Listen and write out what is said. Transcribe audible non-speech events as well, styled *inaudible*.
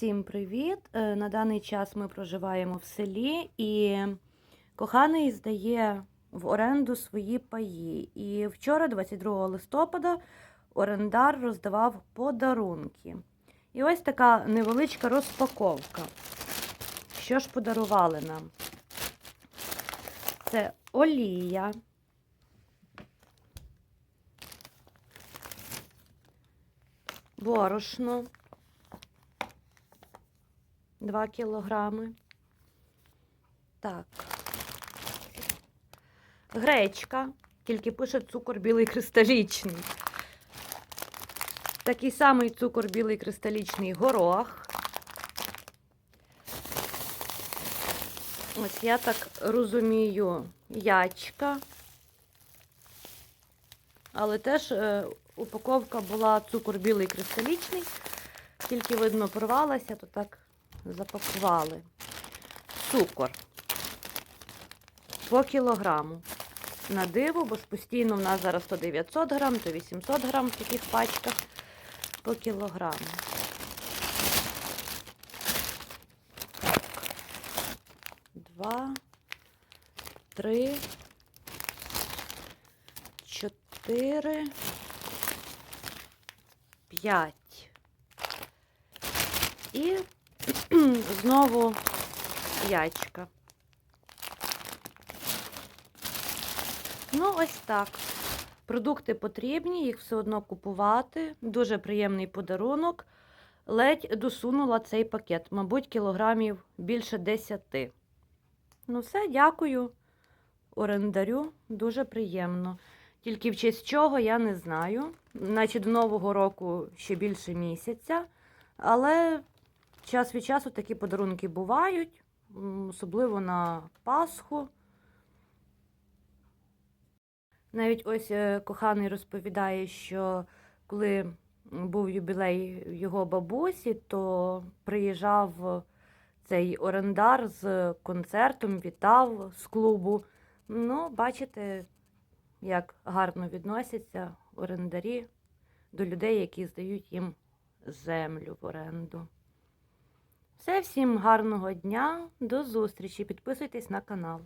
Всім привіт! Е, На даний час ми проживаємо в селі, і коханий здає в оренду свої паї. І вчора, 22 листопада, орендар роздавав подарунки. І ось така невеличка розпаковка. Що ж подарували нам? Це олія. Борошно. 2 кілограми. Так. Гречка, тільки пише цукор білий кристалічний. Такий самий цукор білий кристалічний горох. Ось я так розумію, ячка. Але теж е, упаковка була цукор білий кристалічний, тільки видно порвалася, то так запакували. Цукор по кілограму. На диво, бо ж постійно в нас зараз то 900 грам, то 800 грам в таких пачках по кілограму. Так. Два, три, чотири, п'ять. І *clears throat* знову ячка. Ну, ось так. Продукти потрібні, їх все одно купувати. Дуже приємний подарунок. Ледь досунула цей пакет, мабуть, кілограмів більше 10. Ну, все, дякую. Орендарю дуже приємно. Тільки в честь чого я не знаю. Значить, до Нового року ще більше місяця. Але час від часу такі подарунки бувають, особливо на Пасху. Навіть ось е, коханий розповідає, що коли був юбілей його бабусі, то приїжджав цей орендар з концертом, вітав з клубу. Ну, бачите, як гарно відносяться орендарі до людей, які здають їм землю в оренду. Все, всім гарного дня, до зустрічі. Підписуйтесь на канал.